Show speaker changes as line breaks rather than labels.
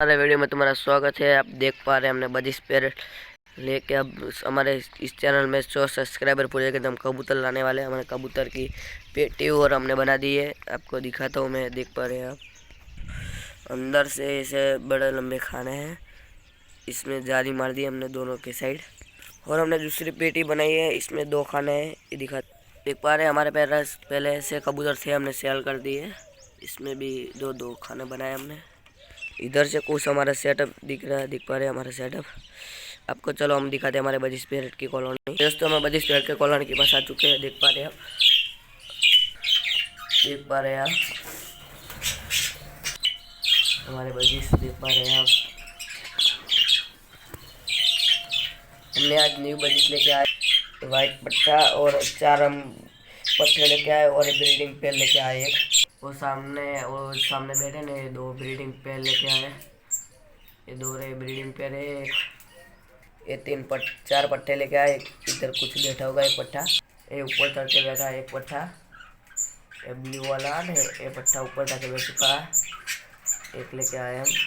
हमारे वीडियो में तुम्हारा स्वागत है। आप देख पा रहे हैं हमने बजिस पेर लेके अब हमारे इस चैनल में सौ सब्सक्राइबर पूरे के हम कबूतर लाने वाले हैं। हमारे कबूतर की पेटी और हमने बना दी है। आपको दिखाता हूँ मैं, देख पा रहे हैं आप। अंदर से इसे बड़े लंबे खाने हैं। इसमें जाली मार दी हमने दोनों के साइड। और हमने दूसरी पेटी बनाई है। इसमें दो खाने हैं। ये दिखा, देख पा रहे हैं हमारे पैर पहले से कबूतर थे, हमने सेल कर दिए इसमें भी दो दो खाने बनाए हमने। इधर से कुछ हमारा सेटअप दिख रहा है, दिख पा रहे हैं हमारा सेटअप आपको चलो हम दिखाते हैं हमारे बजिस पेरेट की कॉलोनी दोस्तों हम बजिस पेरेट के कॉलोनी के पास आ चुके हैं, देख पा रहे हैं देख पा रहे हैं हमारे बजिस, देख पा रहे हैं हमने आज न्यू बजिस लेके आए वाइट पट्टा और चार हम पट्टे लेके आए और ब्रीडिंग पेड़ लेके आए। एक वो सामने वो सामने बैठे ने, दो ब्रीडिंग पेड़ लेके आए। ये दो रहे ब्रीडिंग पेड़ है ये तीन पट, चार पट्टे लेके आए। इधर कुछ बैठा होगा, एक पट्टा। ये ऊपर चढ़ के बैठा है, एक पट्टा। ये ब्लू वाला ने ये पट्टा ऊपर जाके बैठ चुका है। एक लेके आए हम।